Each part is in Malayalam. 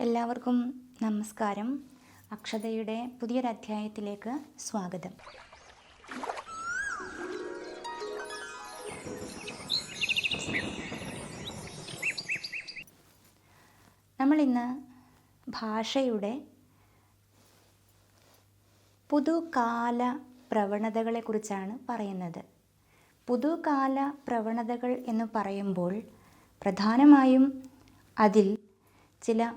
എല്ലാവർക്കും നമസ്കാരം. അക്ഷതയുടെ പുതിയൊരധ്യായത്തിലേക്ക് സ്വാഗതം. നമ്മളിന്ന് ഭാഷയുടെ പുതുകാല പ്രവണതകളെക്കുറിച്ചാണ് പറയുന്നത്. പുതുകാല പ്രവണതകൾ എന്ന് പറയുമ്പോൾ പ്രധാനമായും അതിൽ ചില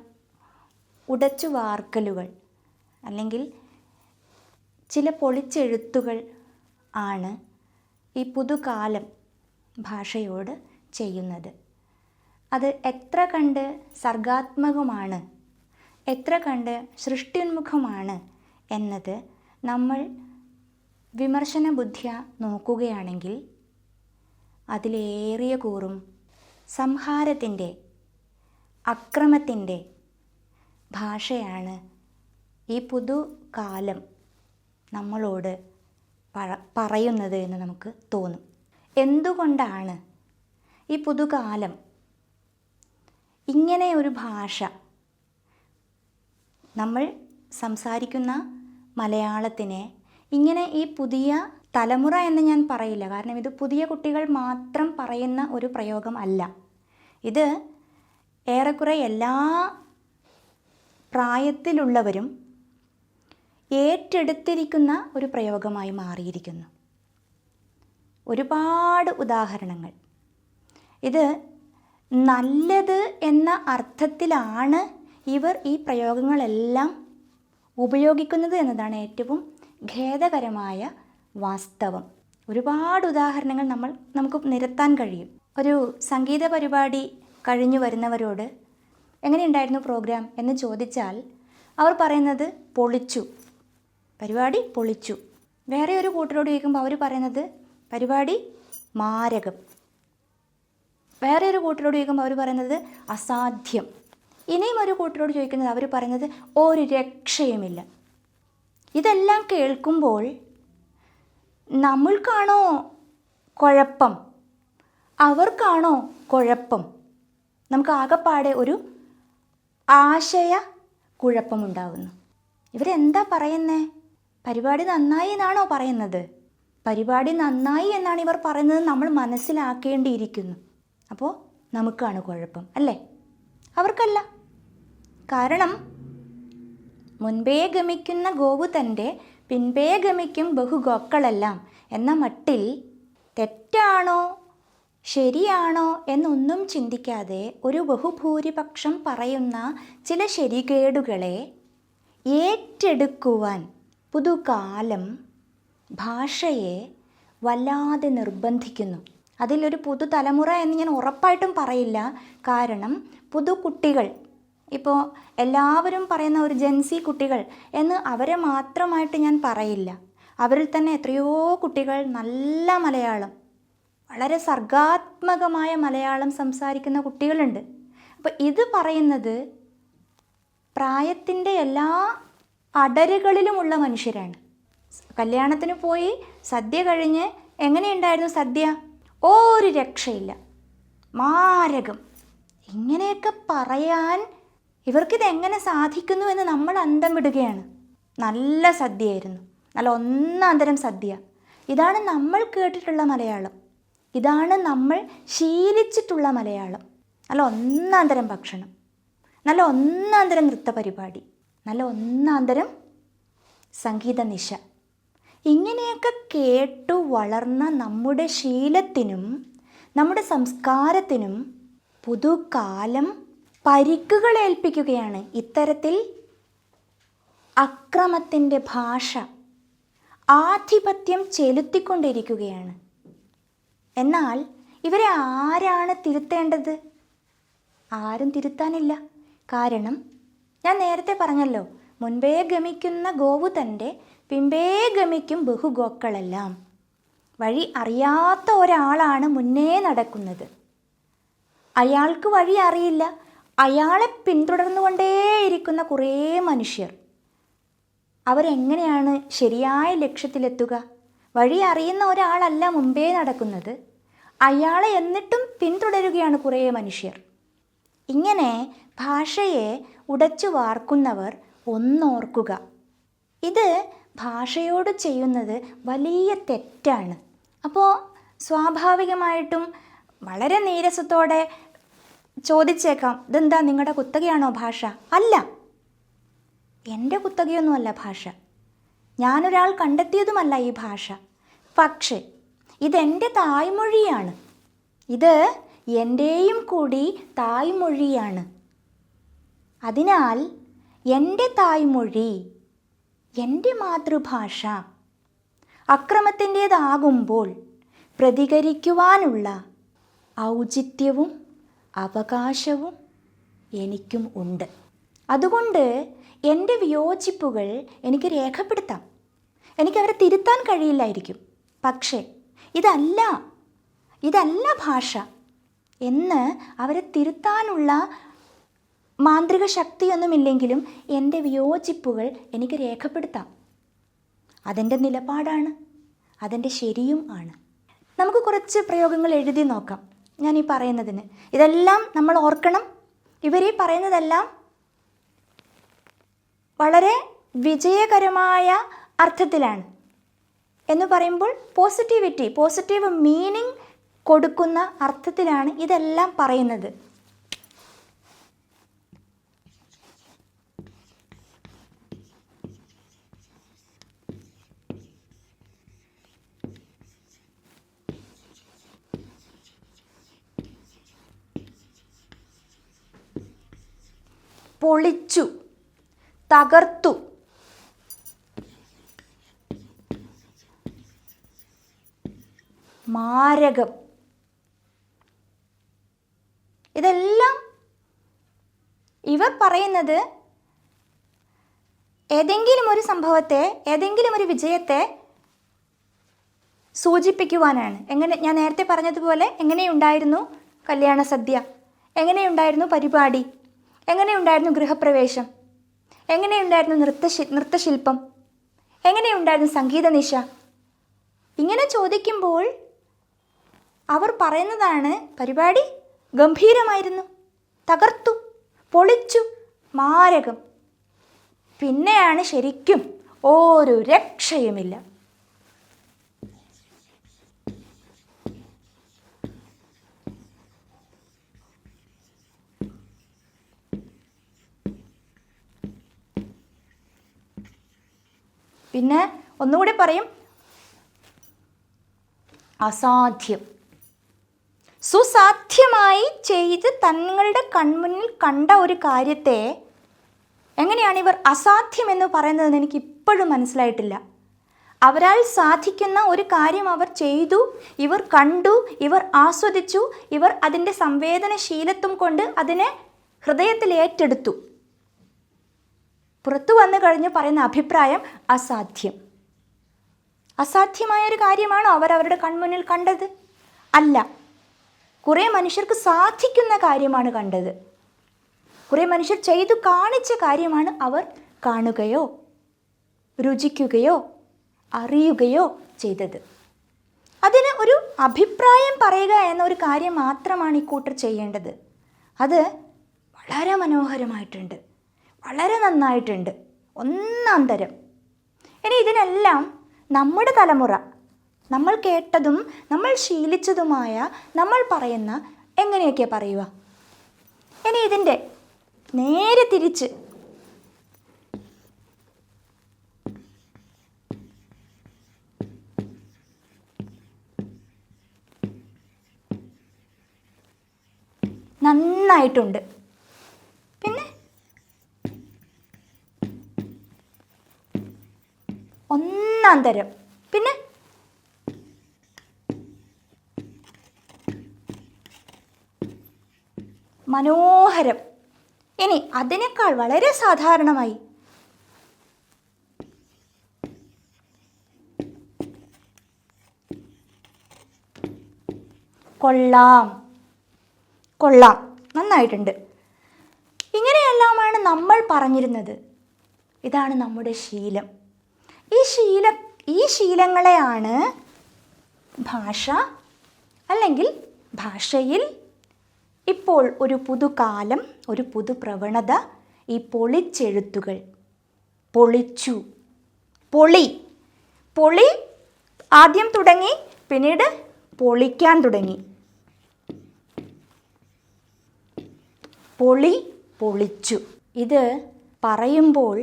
ഉടച്ചു വാർക്കലുകൾ അല്ലെങ്കിൽ ചില പൊളിച്ചെഴുത്തുകൾ ആണ് ഈ പുതുകാലം ഭാഷയോട് ചെയ്യുന്നത്. അത് എത്ര കണ്ട് സർഗാത്മകമാണ് എത്ര കണ്ട് സൃഷ്ടിയുന്മുഖമാണ് എന്നത് നമ്മൾ വിമർശന ബുദ്ധിയ നോക്കുകയാണെങ്കിൽ അതിലേറിയ കൂറും സംഹാരത്തിന്റെ അക്രമത്തിന്റെ ഭാഷയാണ് ഈ പുതു കാലം നമ്മളോട് പറയുന്നത് എന്ന് നമുക്ക് തോന്നും. എന്തുകൊണ്ടാണ് ഈ പുതുകാലം ഇങ്ങനെ ഒരു ഭാഷ? നമ്മൾ സംസാരിക്കുന്ന മലയാളത്തിനെ ഇങ്ങനെ ഈ പുതിയ തലമുറ എന്ന് ഞാൻ പറയില്ല. കാരണം ഇത് പുതിയ കുട്ടികൾ മാത്രം പറയുന്ന ഒരു പ്രയോഗം അല്ല ഇത് ഏറെക്കുറെ എല്ലാ പ്രായത്തിലുള്ളവരും ഏറ്റെടുത്തിരിക്കുന്ന ഒരു പ്രയോഗമായി മാറിയിരിക്കുന്നു. ഒരുപാട് ഉദാഹരണങ്ങൾ. ഇത് നല്ലത് എന്ന അർത്ഥത്തിലാണ് ഇവർ ഈ പ്രയോഗങ്ങളെല്ലാം ഉപയോഗിക്കുന്നത് എന്നതാണ് ഏറ്റവും ഖേദകരമായ വാസ്തവം. ഒരുപാട് ഉദാഹരണങ്ങൾ നമ്മൾ നമുക്ക് നിരത്താൻ കഴിയും. ഒരു സംഗീത പരിപാടി കഴിഞ്ഞു വരുന്നവരോട് എങ്ങനെയുണ്ടായിരുന്നു പ്രോഗ്രാം എന്ന് ചോദിച്ചാൽ അവർ പറയുന്നത് പൊളിച്ചു. പരിപാടി പൊളിച്ചു. വേറെ ഒരു കൂട്ടരോട് ചോദിക്കുമ്പോൾ അവർ പറയുന്നത് പരിപാടി മാരകം. വേറെ ഒരു കൂട്ടരോട് ചോദിക്കുമ്പോൾ അവർ പറയുന്നത് അസാധ്യം. ഇനിയും ഒരു കൂട്ടരോട് ചോദിക്കുന്നത് അവർ പറയുന്നത് ഒരു രക്ഷയുമില്ല. ഇതെല്ലാം കേൾക്കുമ്പോൾ നമ്മൾക്കാണോ കുഴപ്പം? അവർക്കാണോ കുഴപ്പം? നമുക്ക് ആകെപ്പാടെ ഒരു ആശയ കുഴപ്പമുണ്ടാകുന്നു ഇവരെന്താ പറയുന്നേ? പരിപാടി നന്നായി എന്നാണോ പറയുന്നത്? പരിപാടി നന്നായി എന്നാണ് ഇവർ പറയുന്നത് നമ്മൾ മനസ്സിലാക്കേണ്ടിയിരിക്കുന്നു. അപ്പോൾ നമുക്കാണ് കുഴപ്പം അല്ലേ? അവർക്കല്ല. കാരണം മുൻപേ ഗമിക്കുന്ന ഗോവു തന്റെ പിൻപേ ഗമിക്കും ബഹുഗോക്കളെല്ലാം എന്ന മട്ടിൽ തെറ്റാണോ ശരിയാണോ എന്നൊന്നും ചിന്തിക്കാതെ ഒരു ബഹുഭൂരിപക്ഷം പറയുന്ന ചില ശരികേടുകളെ ഏറ്റെടുക്കുവാൻ പുതുകാലം ഭാഷയെ വല്ലാതെ നിർബന്ധിക്കുന്നു. അതിലൊരു പുതുതലമുറ എന്ന് ഞാൻ ഉറപ്പായിട്ടും പറയില്ല. കാരണം പുതുകുട്ടികൾ ഇപ്പോൾ എല്ലാവരും പറയുന്ന ഒരു ജെൻസി കുട്ടികൾ എന്ന് അവരെ മാത്രമായിട്ട് ഞാൻ പറയില്ല. അവരിൽ തന്നെ എത്രയോ കുട്ടികൾ നല്ല മലയാളം വളരെ സർഗാത്മകമായ മലയാളം സംസാരിക്കുന്ന കുട്ടികളുണ്ട്. അപ്പോൾ ഇത് പറയുന്നത് പ്രായത്തിന്റെ എല്ലാ അടരുകളിലുമുള്ള മനുഷ്യരാണ്. കല്യാണത്തിന് പോയി സദ്യ കഴിഞ്ഞ് എങ്ങനെയുണ്ടായിരുന്നു സദ്യ? ഒരു രക്ഷയില്ല. മാരകം. ഇങ്ങനെയൊക്കെ പറയാൻ ഇവർക്കിത് എങ്ങനെ സാധിക്കുന്നു എന്ന് നമ്മൾ അന്തം വിടുകയാണ്. നല്ല സദ്യയായിരുന്നു. നല്ല ഒന്നാന്തരം സദ്യ. ഇതാണ് നമ്മൾ കേട്ടിട്ടുള്ള മലയാളം. ഇതാണ് നമ്മൾ ശീലിച്ചിട്ടുള്ള മലയാളം. നല്ല ഒന്നാന്തരം ഭക്ഷണം. നല്ല ഒന്നാന്തരം നൃത്ത പരിപാടി. നല്ല ഒന്നാന്തരം സംഗീത നിശ. ഇങ്ങനെയൊക്കെ കേട്ടു വളർന്ന നമ്മുടെ ശീലത്തിനും നമ്മുടെ സംസ്കാരത്തിനും പുതുകാലം പരിക്കുകൾ ഏൽപ്പിക്കുകയാണ് ഇത്തരത്തിൽ അക്രമത്തിന്റെ ഭാഷ ആധിപത്യം ചെലുത്തിക്കൊണ്ടിരിക്കുകയാണ്. എന്നാൽ ഇവരെ ആരാണ് തിരുത്തേണ്ടത്? ആരും തിരുത്താനില്ല. കാരണം ഞാൻ നേരത്തെ പറഞ്ഞല്ലോ മുൻപേ ഗമിക്കുന്ന ഗോവു തന്റെ പിമ്പേ ഗമിക്കും ബഹുഗോക്കളെല്ലാം. വഴി അറിയാത്ത ഒരാളാണ് മുന്നേ നടക്കുന്നത്. അയാൾക്ക് വഴി അറിയില്ല. അയാളെ പിന്തുടർന്നുകൊണ്ടേയിരിക്കുന്ന കുറേ മനുഷ്യർ. അവരെങ്ങനെയാണ് ശരിയായ ലക്ഷ്യത്തിലെത്തുക? വഴി അറിയുന്ന ഒരാളല്ല മുമ്പേ നടക്കുന്നത്. അയാളെ എന്നിട്ടും പിന്തുടരുകയാണ് കുറേ മനുഷ്യർ. ഇങ്ങനെ ഭാഷയെ ഉടച്ചു വാർക്കുന്നവർ ഒന്നോർക്കുക. ഇത് ഭാഷയോട് ചെയ്യുന്നത് വലിയ തെറ്റാണ്. അപ്പോൾ സ്വാഭാവികമായിട്ടും വളരെ നീരസത്തോടെ ചോദിച്ചേക്കാം ഇതെന്താ നിങ്ങളുടെ കുത്തകയാണോ ഭാഷ? അല്ല. എന്റെ കുത്തകയൊന്നുമല്ല ഭാഷ. ഞാനൊരാൾ കണ്ടെത്തിയതുമല്ല ഈ ഭാഷ. പക്ഷേ ഇതെന്റെ തായ്മൊഴിയാണ്. ഇത് എന്റെയും കൂടി തായ്മൊഴിയാണ്. അതിനാൽ എന്റെ തായ്മൊഴി എന്റെ മാതൃഭാഷ അക്രമത്തിന്റേതാകുമ്പോൾ പ്രതികരിക്കുവാനുള്ള ഔചിത്യവും അവകാശവും എനിക്കും ഉണ്ട്. അതുകൊണ്ട് എന്റെ വിയോജിപ്പുകൾ എനിക്ക് രേഖപ്പെടുത്താം. എനിക്ക് അവരെ തിരുത്താൻ കഴിയില്ലായിരിക്കും. പക്ഷേ ഇതല്ല ഇതല്ല ഭാഷ എന്ന് അവരെ തിരുത്താനുള്ള മാന്ത്രിക ശക്തിയൊന്നുമില്ലെങ്കിലും എന്റെ വിയോജിപ്പുകൾ എനിക്ക് രേഖപ്പെടുത്താം. അതെന്റെ നിലപാടാണ് അതെന്റെ ശരിയും ആണ്. നമുക്ക് കുറച്ച് പ്രയോഗങ്ങൾ എഴുതി നോക്കാം. ഞാൻ ഈ പറയുന്നതിന്. ഇതെല്ലാം നമ്മൾ ഓർക്കണം. ഇവർ ഈ പറയുന്നതെല്ലാം വളരെ വിജയകരമായ അർത്ഥത്തിലാണ്. എന്ന് പറയുമ്പോൾ പോസിറ്റിവിറ്റി പോസിറ്റീവ് മീനിങ് കൊടുക്കുന്ന അർത്ഥത്തിലാണ് ഇതെല്ലാം പറയുന്നത്. പൊളിച്ചു. തകർത്തു. മാരകം. ഇതെല്ലാം ഇവർ പറയുന്നത് ഏതെങ്കിലും ഒരു സംഭവത്തെ ഏതെങ്കിലും ഒരു വിജയത്തെ സൂചിപ്പിക്കുവാനാണ്. എങ്ങനെ ഞാൻ നേരത്തെ പറഞ്ഞതുപോലെ എങ്ങനെയുണ്ടായിരുന്നു കല്യാണ സദ്യ എങ്ങനെയുണ്ടായിരുന്നു പരിപാടി? എങ്ങനെയുണ്ടായിരുന്നു ഗൃഹപ്രവേശം? എങ്ങനെയുണ്ടായിരുന്നു നൃത്തശി നൃത്തശില്പം? എങ്ങനെയുണ്ടായിരുന്നു സംഗീത നിശ? ഇങ്ങനെ ചോദിക്കുമ്പോൾ അവർ പറയുന്നതാണ് പരിപാടി ഗംഭീരമായിരുന്നു. തകർത്തു പൊളിച്ചു മാരകം. പിന്നെയാണ് ശരിക്കും ഒരു രക്ഷയുമില്ല. പിന്നെ ഒന്നുകൂടി പറയും. അസാധ്യം. സുസാധ്യമായി ചെയ്ത് തങ്ങളുടെ കൺമുന്നിൽ കണ്ട ഒരു കാര്യത്തെ എങ്ങനെയാണ് ഇവർ അസാധ്യം എന്ന് പറയുന്നതെന്ന് എനിക്ക് ഇപ്പോഴും മനസ്സിലായിട്ടില്ല. അവരാൽ സാധിക്കുന്ന ഒരു കാര്യം അവർ ചെയ്തു ഇവർ കണ്ടു ഇവർ ആസ്വദിച്ചു ഇവർ അതിന്റെ സംവേദനശീലത്വം കൊണ്ട് അതിനെ ഹൃദയത്തിൽ ഏറ്റെടുത്തു. പുറത്തു വന്നു കഴിഞ്ഞ് പറയുന്ന അഭിപ്രായം അസാധ്യം. അസാധ്യമായ ഒരു കാര്യമാണോ അവർ അവരുടെ കൺമുന്നിൽ കണ്ടത്? അല്ല. കുറേ മനുഷ്യർക്ക് സാധിക്കുന്ന കാര്യമാണ് കണ്ടത്. കുറേ മനുഷ്യർ ചെയ്തു കാണിച്ച കാര്യമാണ് അവർ കാണുകയോ രുചിക്കുകയോ അറിയുകയോ ചെയ്തത്. അതിന് ഒരു അഭിപ്രായം പറയുക എന്ന ഒരു കാര്യം മാത്രമാണ് ഈ കൂട്ടർ ചെയ്യേണ്ടത്. അത് വളരെ മനോഹരമായിട്ടുണ്ട്. വളരെ നന്നായിട്ടുണ്ട്. ഒന്നാം തരം. ഇനി ഇതിനെല്ലാം നമ്മുടെ തലമുറ നമ്മൾ കേട്ടതും നമ്മൾ ശീലിച്ചതുമായ നമ്മൾ പറയുന്ന എങ്ങനെയൊക്കെ പറയുക? ഇനി ഇതിന്റെ നേരെ തിരിച്ച് നന്നായിട്ടുണ്ട്. ഒന്നാം തരം പിന്നെ? മനോഹരം. ഇനി അതിനേക്കാൾ വളരെ സാധാരണമായി. കൊള്ളാം. കൊള്ളാം. നന്നായിട്ടുണ്ട്. ഇങ്ങനെയെല്ലാമാണ് നമ്മൾ പറഞ്ഞിരുന്നത്. ഇതാണ് നമ്മുടെ ശീലം. ഈ ശീല ഈ ശീലങ്ങളെയാണ് ഭാഷ അല്ലെങ്കിൽ ഭാഷയിൽ ഇപ്പോൾ ഒരു പുതുകാലം ഒരു പുതു പ്രവണത ഈ പൊളിച്ചെഴുത്തുകൾ. പൊളിച്ചു. പൊളി. പൊളി ആദ്യം തുടങ്ങി പിന്നീട് പൊളിക്കാൻ തുടങ്ങി. പൊളി പൊളിച്ചു. ഇത് പറയുമ്പോൾ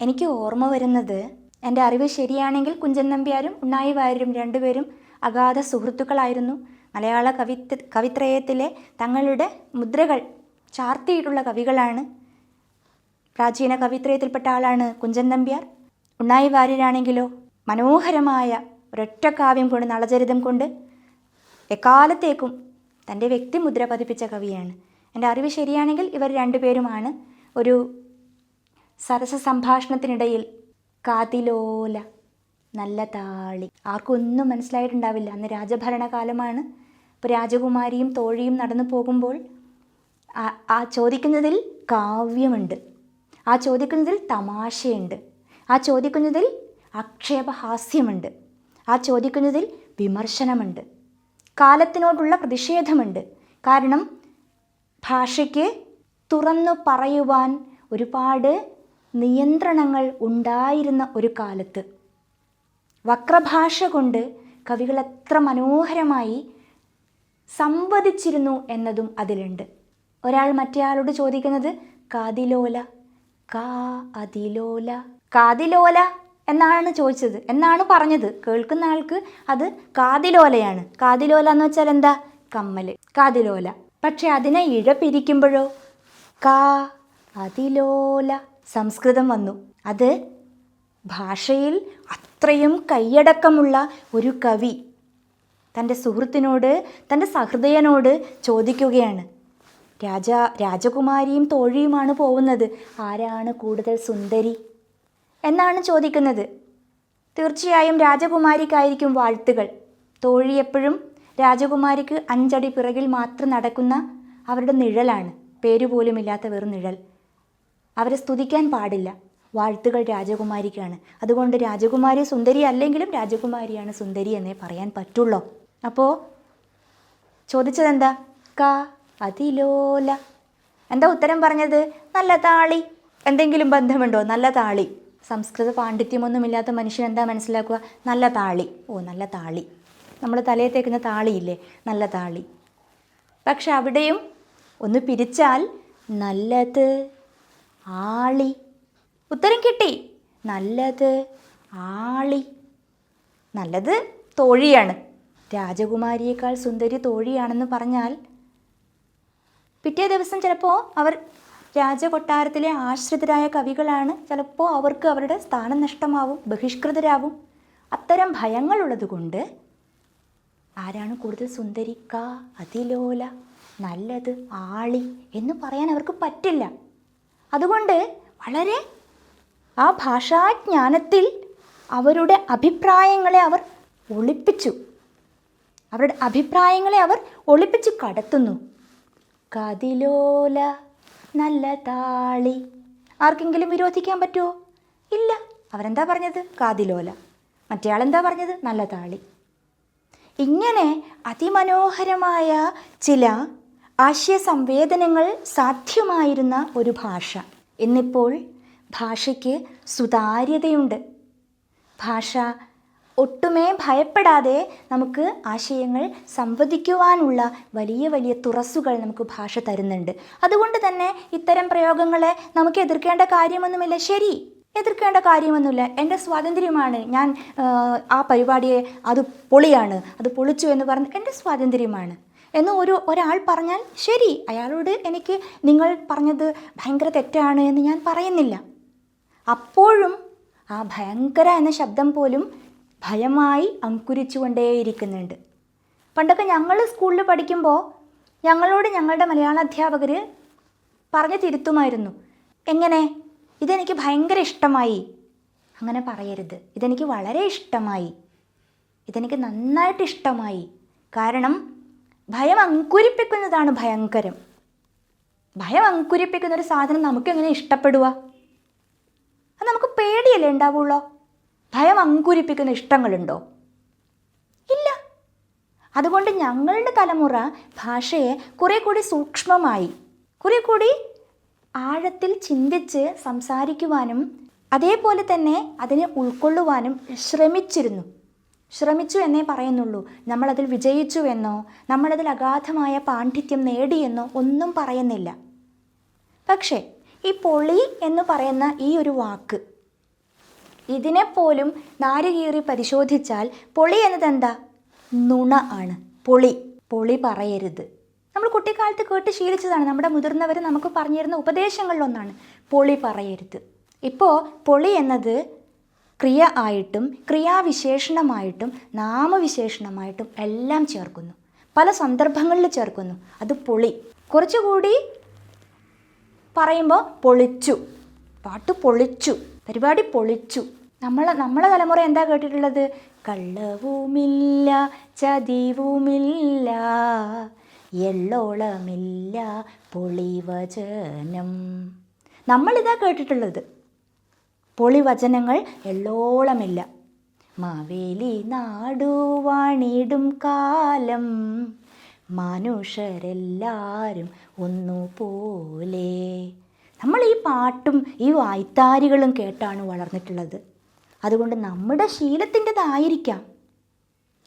എനിക്ക് ഓർമ്മ വരുന്നത് എന്റെ അറിവ് ശരിയാണെങ്കിൽ കുഞ്ചൻ നമ്പ്യാരും ഉണ്ണായി വാര്യരും രണ്ടുപേരും അഗാധ സുഹൃത്തുക്കളായിരുന്നു. മലയാള കവിത്ര കവിത്രയത്തിലെ തങ്ങളുടെ മുദ്രകൾ ചാർത്തിയിട്ടുള്ള കവികളാണ്. പ്രാചീന കവിത്രയത്തിൽപ്പെട്ട ആളാണ് കുഞ്ചൻ നമ്പ്യാർ. ഉണ്ണായി വാര്യരാണെങ്കിലോ മനോഹരമായ ഒരൊറ്റ കാവ്യം കൊണ്ട് നളചരിതം കൊണ്ട് എക്കാലത്തേക്കും തന്റെ വ്യക്തിമുദ്ര പതിപ്പിച്ച കവിയാണ്. എന്റെ അറിവ് ശരിയാണെങ്കിൽ ഇവർ രണ്ടുപേരുമാണ്. ഒരു സരസ സംഭാഷണത്തിനിടയിൽ കാതിലോല നല്ല താളി. ആർക്കൊന്നും മനസ്സിലായിട്ടുണ്ടാവില്ല. അന്ന് രാജഭരണകാലമാണ്. ഇപ്പോൾ രാജകുമാരിയും തോഴിയും നടന്നു പോകുമ്പോൾ ആ ചോദിക്കുന്നതിൽ കാവ്യമുണ്ട്. ആ ചോദിക്കുന്നതിൽ തമാശയുണ്ട്. ആ ചോദിക്കുന്നതിൽ ആക്ഷേപഹാസ്യമുണ്ട്. ആ ചോദിക്കുന്നതിൽ വിമർശനമുണ്ട്. കാലത്തിനോടുള്ള പ്രതിഷേധമുണ്ട്. കാരണം ഭാഷയ്ക്ക് തുറന്നു പറയുവാൻ ഒരുപാട് നിയന്ത്രണങ്ങൾ ഉണ്ടായിരുന്ന ഒരു കാലത്ത്. വക്രഭാഷ കൊണ്ട് കവികൾ എത്ര മനോഹരമായി സംവദിച്ചിരുന്നു എന്നതും അതിലുണ്ട്. ഒരാൾ മറ്റേയാളോട് ചോദിക്കുന്നത് കാതിലോല കാ അതിലോല കാതിലോല എന്നാണ് ചോദിച്ചത്. എന്നാണ് പറഞ്ഞത്. കേൾക്കുന്ന ആൾക്ക് അത് കാതിലോലയാണ്. കാതിലോല എന്ന് വെച്ചാൽ എന്താ? കമ്മൽ. കാതിലോല. പക്ഷെ അതിനെ ഇഴ പിരിക്കുമ്പോഴോ? കാ അതിലോല. സംസ്കൃതം വന്നു. അത് ഭാഷയിൽ അത്രയും കൈയടക്കമുള്ള ഒരു കവി തന്റെ സുഹൃത്തിനോട് തന്റെ സഹൃദയനോട് ചോദിക്കുകയാണ്. രാജ രാജകുമാരിയും തോഴിയുമാണ് പോകുന്നത്. ആരാണ് കൂടുതൽ സുന്ദരി? എന്നാണ് ചോദിക്കുന്നത്. തീർച്ചയായും രാജകുമാരിക്കായിരിക്കും വാഴ്ത്തുകൾ. തോഴി എപ്പോഴും രാജകുമാരിക്ക് അഞ്ചടി പിറകിൽ മാത്രം നടക്കുന്ന അവരുടെ നിഴലാണ്. പേരുപോലുമില്ലാത്ത വെറും നിഴൽ. അവരെ സ്തുതിക്കാൻ പാടില്ല. വാഴ്ത്തുകൾ രാജകുമാരിക്കാണ്. അതുകൊണ്ട് രാജകുമാരി സുന്ദരി അല്ലെങ്കിലും രാജകുമാരിയാണ് സുന്ദരി എന്നേ പറയാൻ പറ്റുള്ളൂ. അപ്പോൾ ചോദിച്ചതെന്താ? ക അതിലോല. എന്താ ഉത്തരം പറഞ്ഞത്? നല്ല താളി. എന്തെങ്കിലും ബന്ധമുണ്ടോ? നല്ല താളി. സംസ്കൃത പാണ്ഡിത്യമൊന്നുമില്ലാത്ത മനുഷ്യൻ എന്താ മനസ്സിലാക്കുക? നല്ല താളി. ഓ നല്ല താളി. നമ്മൾ തലയിൽ തേക്കുന്ന താളിയില്ലേ? നല്ല താളി. പക്ഷെ അവിടെയും ഒന്ന് പിരിച്ചാൽ നല്ലത് ആളി. ഉത്തരം കിട്ടി. നല്ലത് ആളി. നല്ലത് തോഴിയാണ്. രാജകുമാരിയേക്കാൾ സുന്ദരി തോഴിയാണെന്ന് പറഞ്ഞാൽ പിറ്റേ ദിവസം ചിലപ്പോൾ അവർ രാജകൊട്ടാരത്തിലെ ആശ്രിതരായ കവികളാണ്. ചിലപ്പോൾ അവർക്ക് അവരുടെ സ്ഥാനം നഷ്ടമാവും ബഹിഷ്കൃതരാവും. അത്തരം ഭയങ്ങളുള്ളത് കൊണ്ട് ആരാണ് കൂടുതൽ സുന്ദരിക്ക അതിലോല നല്ലത് ആളി എന്ന് പറയാൻ അവർക്ക് പറ്റില്ല. അതുകൊണ്ട് വളരെ ആ ഭാഷാജ്ഞാനത്തിൽ അവരുടെ അഭിപ്രായങ്ങളെ അവർ ഒളിപ്പിച്ചു. അവരുടെ അഭിപ്രായങ്ങളെ അവർ ഒളിപ്പിച്ചു കടത്തുന്നു. കതിലോല നല്ല താളി. ആർക്കെങ്കിലും വിരോധിക്കാൻ പറ്റുമോ ഇല്ല. അവരെന്താ പറഞ്ഞത്? കാതിലോല. മറ്റേയാളെന്താ പറഞ്ഞത്? നല്ല താളി. ഇങ്ങനെ അതിമനോഹരമായ ചില ആശയ സംവേദനങ്ങൾ സാധ്യമായിരുന്ന ഒരു ഭാഷ. എന്നിപ്പോൾ ഭാഷയ്ക്ക് സുതാര്യതയുണ്ട്. ഭാഷ ഒട്ടുമേ ഭയപ്പെടാതെ നമുക്ക് ആശയങ്ങൾ സംവദിക്കുവാനുള്ള വലിയ വലിയ തുറസ്സുകൾ നമുക്ക് ഭാഷ തരുന്നുണ്ട്. അതുകൊണ്ട് തന്നെ ഇത്തരം പ്രയോഗങ്ങളെ നമുക്ക് എതിർക്കേണ്ട കാര്യമൊന്നുമില്ല. ശരി എതിർക്കേണ്ട കാര്യമൊന്നുമില്ല. എന്റെ സ്വാതന്ത്ര്യമാണ്. ഞാൻ ആ, പരിപാടിയെ അത് പൊളിയാണ്. അത് പൊളിച്ചു എന്ന് പറഞ്ഞ് എന്റെ സ്വാതന്ത്ര്യമാണ്. എന്ന് ഒരു ഒരാൾ പറഞ്ഞാൽ ശരി അയാളോട് എനിക്ക് നിങ്ങൾ പറഞ്ഞത് ഭയങ്കര തെറ്റാണ് എന്ന് ഞാൻ പറയുന്നില്ല. അപ്പോഴും ആ ഭയങ്കര എന്ന ശബ്ദം പോലും ഭയമായി അങ്കുരിച്ചുകൊണ്ടേയിരിക്കുന്നുണ്ട്. പണ്ടൊക്കെ ഞങ്ങൾ സ്കൂളിൽ പഠിക്കുമ്പോൾ ഞങ്ങളോട് ഞങ്ങളുടെ മലയാള അധ്യാപകർ പറഞ്ഞു തിരുത്തുമായിരുന്നു. എങ്ങനെ? ഇതെനിക്ക് ഭയങ്കര ഇഷ്ടമായി. അങ്ങനെ പറയരുത്. ഇതെനിക്ക് വളരെ ഇഷ്ടമായി. ഇതെനിക്ക് നന്നായിട്ട് ഇഷ്ടമായി. കാരണം ഭയം അങ്കുരിപ്പിക്കുന്നതാണ് ഭയങ്കരം. ഭയം അങ്കുരിപ്പിക്കുന്ന ഒരു സാധനം നമുക്ക് എങ്ങനെ ഇഷ്ടപ്പെടുക? അത് നമുക്ക് പേടിയല്ലേ ഉണ്ടാവുള്ളോ? ഭയം അങ്കുരിപ്പിക്കുന്ന ഇഷ്ടങ്ങളുണ്ടോ? ഇല്ല. അതുകൊണ്ട് ഞങ്ങളുടെ തലമുറ ഭാഷയെ കുറെ കൂടി സൂക്ഷ്മമായി കുറെ കൂടി ആഴത്തിൽ ചിന്തിച്ച് സംസാരിക്കുവാനും അതേപോലെ തന്നെ അതിനെ ഉൾക്കൊള്ളുവാനും ശ്രമിച്ചിരുന്നു. ശ്രമിച്ചു എന്നേ പറയുന്നുള്ളൂ. നമ്മളതിൽ വിജയിച്ചുവെന്നോ നമ്മളതിൽ അഗാധമായ പാണ്ഡിത്യം നേടിയെന്നോ ഒന്നും പറയുന്നില്ല. പക്ഷേ ഈ പൊളി എന്ന് പറയുന്ന ഈ ഒരു വാക്ക് ഇതിനെപ്പോലും നാരുകീറി പരിശോധിച്ചാൽ പൊളി എന്നത് എന്താ? നുണ ആണ്. പൊളി പൊളി പറയരുത്. നമ്മൾ കുട്ടിക്കാലത്ത് കേട്ട് ശീലിച്ചതാണ്. നമ്മുടെ മുതിർന്നവർ നമുക്ക് പറഞ്ഞിരുന്ന ഉപദേശങ്ങളിലൊന്നാണ് പൊളി പറയരുത്. ഇപ്പോൾ പൊളി എന്നത് ക്രിയ ആയിട്ടും ക്രിയാവിശേഷണമായിട്ടും നാമവിശേഷണമായിട്ടും എല്ലാം ചേർക്കുന്നു. പല സന്ദർഭങ്ങളിൽ ചേർക്കുന്നു. അത് പൊളി. കുറച്ചുകൂടി പറയുമ്പോൾ പൊളിച്ചു. പാട്ട് പൊളിച്ചു. പരിപാടി പൊളിച്ചു. നമ്മളെ നമ്മളെ തലമുറ എന്താ കേട്ടിട്ടുള്ളത്? കള്ളവുമില്ല ചതിവുമില്ല എള്ളോളമില്ല പൊളിവചനം. നമ്മളിതാ കേട്ടിട്ടുള്ളത്. പൊളിവചനങ്ങൾ എള്ളോളമില്ല മാവേലി നാടുവാണിടും കാലം. മനുഷ്യരെല്ലാവരും ഒന്നുപോലെ. നമ്മൾ ഈ പാട്ടും ഈ വായ്ത്താരികളും കേട്ടാണ് വളർന്നിട്ടുള്ളത്. അതുകൊണ്ട് നമ്മുടെ ശീലത്തിന്റെതായിരിക്കാം.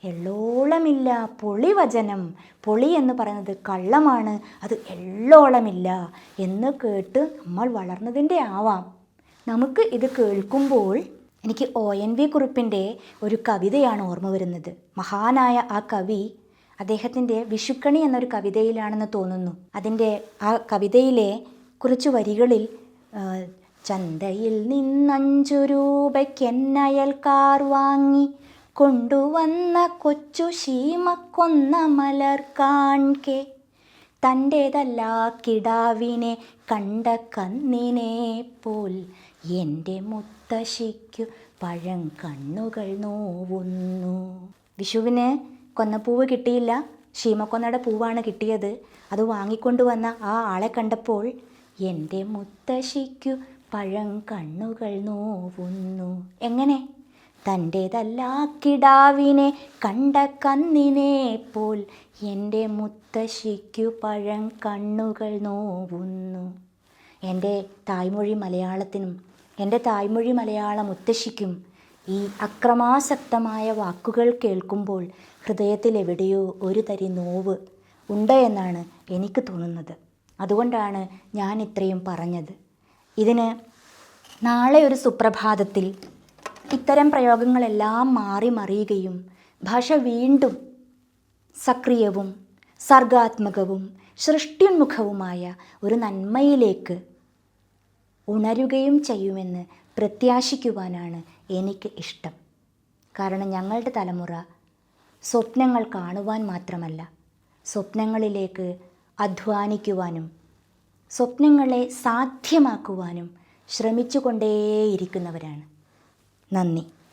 എള്ളോളമില്ല പൊളിവചനം. പൊളി എന്ന് പറയുന്നത് കള്ളമാണ്. അത് എള്ളോളമില്ല എന്ന് കേട്ട് നമ്മൾ വളർന്നതിന്റെ ആവാം. നമുക്ക് ഇത് കേൾക്കുമ്പോൾ എനിക്ക് ഒ എൻ വി കുറുപ്പിന്റെ ഒരു കവിതയാണ് ഓർമ്മ വരുന്നത്. മഹാനായ ആ കവി അദ്ദേഹത്തിന്റെ വിഷുക്കണി എന്നൊരു കവിതയിലാണെന്ന് തോന്നുന്നു. അതിന്റെ ആ കവിതയിലെ കുറച്ച് വരികളിൽ ചന്തയിൽ നിന്നഞ്ചു രൂപയ്ക്കെന്നയൽക്കാർ വാങ്ങി കൊണ്ടുവന്ന കൊച്ചു ശീമക്കൊന്ന മലർ കാൺകെ. തന്റേതല്ല കിടാവിനെ കണ്ട കന്നിനെ പോൽ എന്റെ മുത്തശ്ശിക്കു പഴം കണ്ണുകൾ നോവുന്നു. വിഷുവിന് കൊന്നപ്പൂവ് കിട്ടിയില്ല. ശീമക്കൊന്നയുടെ പൂവാണ് കിട്ടിയത്. അത് വാങ്ങിക്കൊണ്ടുവന്ന ആ ആളെ കണ്ടപ്പോൾ എന്റെ മുത്തശ്ശിക്കു പഴം കണ്ണുകൾ നോവുന്നു. എങ്ങനെ? തന്റേതല്ല കിടാവിനെ കണ്ട കന്നിനെ പോൽ എന്റെ മുത്തശ്ശിക്കു പഴം കണ്ണുകൾ നോവുന്നു. എന്റെ തായ്മൊഴി മലയാളത്തിനും എന്റെ തായ്മൊഴി മലയാളം മുത്തശ്ശിക്കും ഈ അക്രമാസക്തമായ വാക്കുകൾ കേൾക്കുമ്പോൾ ഹൃദയത്തിൽ എവിടെയോ ഒരു തരി നോവ് ഉണ്ട് എന്നാണ് എനിക്ക് തോന്നുന്നത്. അതുകൊണ്ടാണ് ഞാൻ ഇത്രയും പറഞ്ഞത്. ഇതിന് നാളെ ഒരു സുപ്രഭാതത്തിൽ ഇത്തരം പ്രയോഗങ്ങളെല്ലാം മാറി മറിയുകയും ഭാഷ വീണ്ടും സക്രിയവും സർഗാത്മകവും സൃഷ്ടിയുന്മുഖവുമായ ഒരു നന്മയിലേക്ക് ഉണരുകയും ചെയ്യുമെന്ന് പ്രത്യാശിക്കുവാനാണ് എനിക്ക് ഇഷ്ടം. കാരണം ഞങ്ങളുടെ തലമുറ സ്വപ്നങ്ങൾ കാണുവാൻ മാത്രമല്ല സ്വപ്നങ്ങളിലേക്ക് അധ്വാനിക്കുവാനും സ്വപ്നങ്ങളെ സാധ്യമാക്കുവാനും ശ്രമിച്ചുകൊണ്ടേയിരിക്കുന്നവരാണ്. നന്ദി.